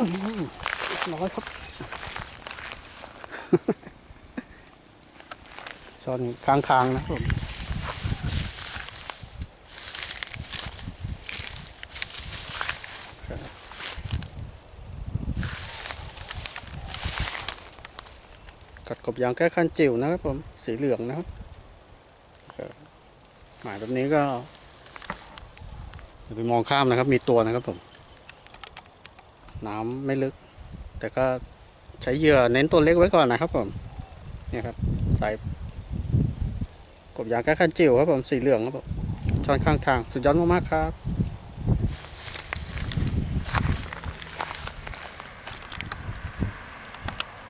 อื้อหือน้อยครับชอนค้างคางๆนะครับผมกัดกบยางแก้คันจิ๋วนะครับผม สีเหลืองนะครับครับหมายแบบนี้ก็อย่าไปมองข้ามนะครับ มีตัวนะครับผม น้ำไม่ลึก แต่ก็ใช้เหยื่อเน้นตัวเล็กไว้ก่อนนะครับผมเนี่ยครับสายกบยางแก้คันจิ๋วครับผมสีเหลืองครับผมช้อนข้างทาง สุดยอดมากๆครับ